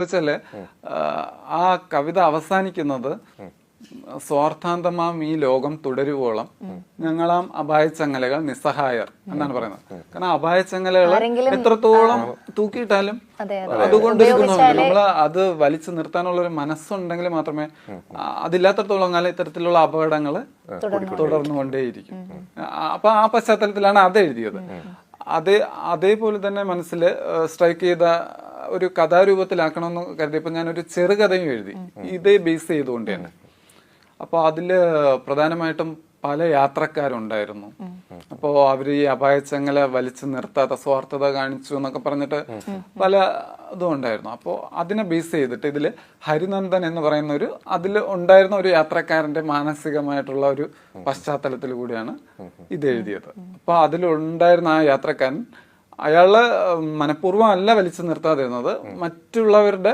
വെച്ചാൽ ആ കവിത അവസാനിക്കുന്നത് സ്വാർത്ഥാന്തമാം ഈ ലോകം തുടരുവോളം ഞങ്ങളാം അപായച്ചങ്ങലകൾ നിസ്സഹായർ എന്നാണ് പറയുന്നത്. കാരണം അപായച്ചങ്ങലകൾ എത്രത്തോളം തൂക്കിയിട്ടാലും അതെ, അതുകൊണ്ട് നമ്മൾ അത് വലിച്ചു നിർത്താനുള്ള ഒരു മനസ്സുണ്ടെങ്കിൽ മാത്രമേ അതില്ലാത്തടത്തോളം കാലം ഇത്തരത്തിലുള്ള അപകടങ്ങൾ തുടർന്നുകൊണ്ടേയിരിക്കും. അപ്പൊ ആ പശ്ചാത്തലത്തിലാണ് അത് എഴുതിയത് അതേ അതേപോലെ തന്നെ മനസ്സിൽ സ്ട്രൈക്ക് ചെയ്ത ഒരു കഥാരൂപത്തിലാക്കണമെന്ന് കരുതിയപ്പോൾ ഞാനൊരു ചെറുകഥയും എഴുതി. ഇതേ ബേസ് ചെയ്തുകൊണ്ട് തന്നെ. അപ്പോൾ അതിൽ പ്രധാനമായിട്ടും പല യാത്രക്കാരുണ്ടായിരുന്നു. അപ്പോൾ അവർ ഈ അപായച്ചങ്ങല വലിച്ചു നിർത്താത്ത സ്വാർത്ഥത കാണിച്ചു എന്നൊക്കെ പറഞ്ഞിട്ട് പല ഇതും ഉണ്ടായിരുന്നു. അപ്പോൾ അതിനെ ബേസ് ചെയ്തിട്ട് ഇതിൽ ഹരിനന്ദൻ എന്ന് പറയുന്ന ഒരു അതിൽ ഉണ്ടായിരുന്ന ഒരു യാത്രക്കാരന്റെ മാനസികമായിട്ടുള്ള ഒരു പശ്ചാത്തലത്തിൽ കൂടിയാണ് ഇത് എഴുതിയത്. അപ്പോൾ അതിലുണ്ടായിരുന്ന ആ യാത്രക്കാരൻ അയാൾ മനഃപൂർവം അല്ല വലിച്ചു നിർത്താതിരുന്നത്. മറ്റുള്ളവരുടെ